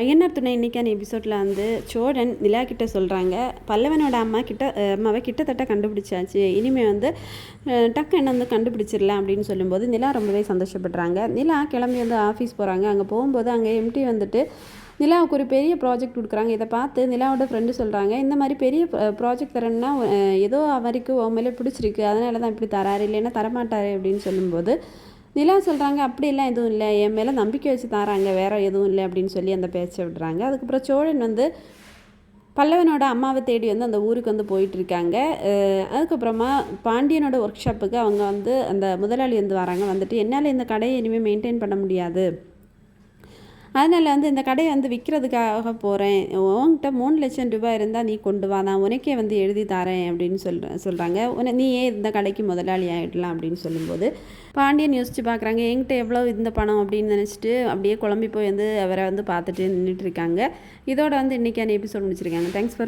ஐயனார் துணை இன்னைக்கான எபிசோடில் வந்து சோழன் நிலா கிட்ட சொல்கிறாங்க பல்லவனோட அம்மா கிட்ட அம்மாவை கிட்டத்தட்ட கண்டுபிடிச்சாச்சு. இனிமேல் வந்து டக்கு டக்குன்னு வந்து கண்டுபிடிச்சிடலாம் அப்படின்னு சொல்லும்போது நிலா ரொம்பவே சந்தோஷப்படுறாங்க. நிலா கிளம்பி வந்து ஆஃபீஸ் போகிறாங்க அங்கே போகும்போது அங்கே எம்டி வந்துட்டு நிலாவுக்கு ஒரு பெரிய ப்ராஜெக்ட் கொடுக்குறாங்க. இதை பார்த்து நிலாவோட ஃப்ரெண்டு சொல்கிறாங்க இந்த மாதிரி பெரிய ப்ராஜெக்ட் தரேன்னா ஏதோ அவருக்கு உன் மேலே பிடிச்சிருக்கு. அதனால தான் இப்படி தராரு. இல்லைன்னா தரமாட்டாரு. அப்படின்னு சொல்லும்போது நிலா சொல்கிறாங்க அப்படிலாம் எதுவும் இல்லை. என் மேலே நம்பிக்கை வச்சு தராங்க. வேற எதுவும் இல்லை. அப்படின்னு சொல்லி அந்த பேச்சை விடுறாங்க. அதுக்கப்புறம் சோழன் வந்து பல்லவனோட அம்மாவை தேடி வந்து அந்த ஊருக்கு வந்து போயிட்டுருக்காங்க. அதுக்கப்புறமா பாண்டியனோட ஒர்க் ஷாப்புக்கு அவங்க வந்து அந்த முதலாளி வந்து வராங்க. வந்துட்டு என்னால் இந்த கடையை இனிமேல் மெயின்டைன் பண்ண முடியாது. அதனால் வந்து இந்த கடையை வந்து விற்கிறதுக்காக போகிறேன் உன்கிட்ட மூணு லட்சம் ரூபாய் இருந்தால் நீ கொண்டு வா. நான் உனக்கே வந்து எழுதி தரேன் அப்படின்னு சொல்ற சொல்கிறாங்க உன நீ ஏன் இந்த கடைக்கு முதலாளி ஆகிடலாம் அப்படின்னு சொல்லும்போது பாண்டியன் யோசிச்சு பார்க்குறாங்க என்கிட்ட எவ்வளோ இந்த பணம் அப்படின்னு நினச்சிட்டு அப்படியே குழம்பி போய் வந்து அவரை வந்து பார்த்துட்டு நின்றுட்டு இருக்காங்க. இதோட வந்து இன்றைக்கான எபிசோட் முடிச்சிருக்காங்க. Thanks for